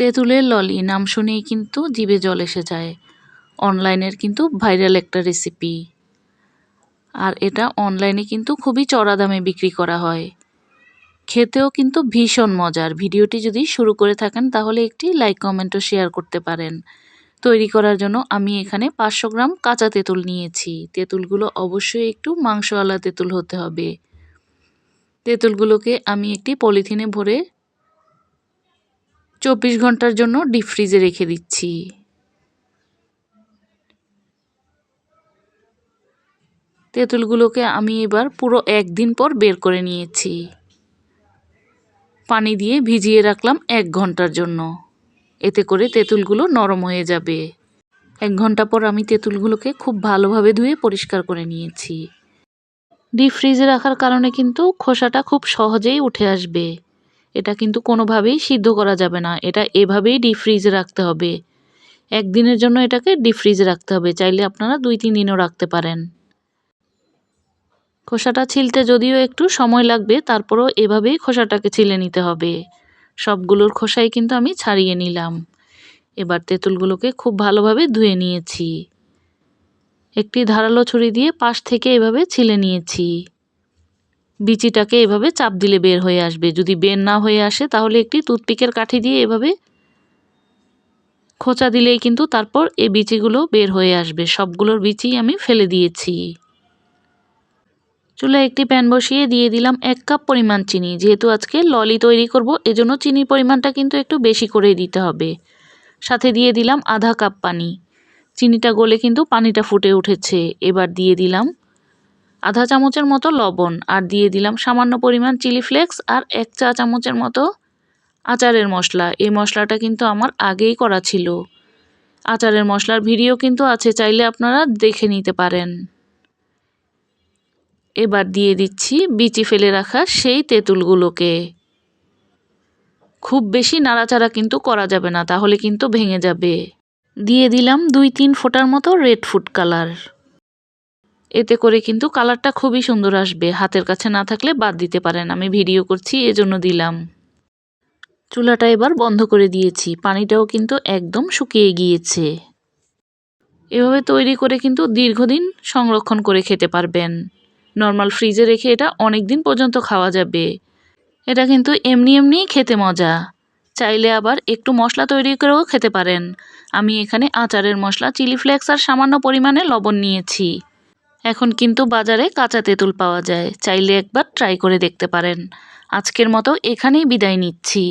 তেঁতুলের ললি, নাম শুনেই কিন্তু জিভে জল এসে যায়। অনলাইনের কিন্তু ভাইরাল একটা রেসিপি আর এটা অনলাইনে কিন্তু খুবই চড়া দামে বিক্রি করা হয়। খেতেও কিন্তু ভীষণ মজার। ভিডিওটি যদি শুরু করে থাকেন, তাহলে একটি লাইক কমেন্টও শেয়ার করতে পারেন। তৈরি করার জন্য আমি এখানে পাঁচশো গ্রাম কাঁচা তেঁতুল নিয়েছি। তেঁতুলগুলো অবশ্যই একটু মাংসওয়ালা তেঁতুল হতে হবে। তেঁতুলগুলোকে আমি একটি পলিথিনে ভরে চব্বিশ ঘণ্টার জন্য ডিপ ফ্রিজে রেখে দিচ্ছি। তেঁতুলগুলোকে আমি এবার পুরো একদিন পর বের করে নিয়েছি। পানি দিয়ে ভিজিয়ে রাখলাম এক ঘণ্টার জন্য। এতে করে তেঁতুলগুলো নরম হয়ে যাবে। এক ঘণ্টা পর আমি তেঁতুলগুলোকে খুব ভালোভাবে ধুয়ে পরিষ্কার করে নিয়েছি। ডিপ ফ্রিজে রাখার কারণে কিন্তু খোসাটা খুব সহজেই উঠে আসবে। এটা কিন্তু কোনোভাবেই সিদ্ধ করা যাবে না। এটা এভাবেই ডিপ ফ্রিজে রাখতে হবে। একদিনের জন্য এটাকে ডিপ ফ্রিজে রাখতে হবে। চাইলে আপনারা দুই, তিন দিনও রাখতে পারেন। খোসাটা ছিলতে যদিও একটু সময় লাগবে, তারপরও এভাবেই খোসাটাকে ছিলে নিতে হবে। সবগুলোর খোসাই কিন্তু আমি ছাড়িয়ে নিলাম। এবার তেঁতুলগুলোকে খুব ভালোভাবে ধুয়ে নিয়েছি। একটি ধারালো ছুরি দিয়ে পাশ থেকে এভাবে ছিলে নিয়েছি। বিচিটাকে এভাবে চাপ দিলে বের হয়ে আসবে। যদি বের না হয়ে আসে, তাহলে একটি টুথপিকের কাঠি দিয়ে এভাবে খোঁচা দিলেই কিন্তু তারপর এই বিচিগুলো বের হয়ে আসবে। সবগুলোর বিচি আমি ফেলে দিয়েছি। চুলায় একটি প্যান বসিয়ে দিয়ে দিলাম এক কাপ পরিমাণ চিনি। যেহেতু আজকে ললি তৈরি করব, এজন্য চিনির পরিমাণটা কিন্তু একটু বেশি করেই দিতে হবে। সাথে দিয়ে দিলাম আধা কাপ পানি। চিনিটা গলে কিন্তু পানিটা ফুটে উঠেছে। এবার দিয়ে দিলাম আধা চামচের মতো লবণ আর দিয়ে দিলাম সামান্য পরিমাণ চিলি ফ্লেক্স আর এক চা চামচের মতো আচারের মশলা। এই মশলাটা কিন্তু আমার আগেই করা ছিল। আচারের মশলার ভিডিও কিন্তু আছে, চাইলে আপনারা দেখে নিতে পারেন। এবার দিয়ে দিচ্ছি বিচি ফেলে রাখা সেই তেঁতুলগুলোকে। খুব বেশি নাড়াচাড়া কিন্তু করা যাবে না, তাহলে কিন্তু ভেঙে যাবে। দিয়ে দিলাম দুই তিন ফোঁটার মতো রেড ফুড কালার। এতে করে কিন্তু কালারটা খুবই সুন্দর আসবে। হাতের কাছে না থাকলে বাদ দিতে পারেন। আমি ভিডিও করছি, এজন্য দিলাম। চুলাটা এবার বন্ধ করে দিয়েছি। পানিটাও কিন্তু একদম শুকিয়ে গিয়েছে। এভাবে তৈরি করে কিন্তু দীর্ঘদিন সংরক্ষণ করে খেতে পারবেন। নর্মাল ফ্রিজে রেখে এটা অনেক দিন পর্যন্ত খাওয়া যাবে। এটা কিন্তু এমনি এমনিই খেতে মজা। চাইলে আবার একটু মশলা তৈরি করেও খেতে পারেন। আমি এখানে আচারের মশলা, চিলি ফ্লেক্স আর সামান্য পরিমাণে লবণ নিয়েছি। এখন কিন্তু বাজারে কাঁচা তেঁতুল পাওয়া যায়। চাইলে একবার ট্রাই করে দেখতে পারেন। আজকের মতো এখানেই বিদায় নিচ্ছি।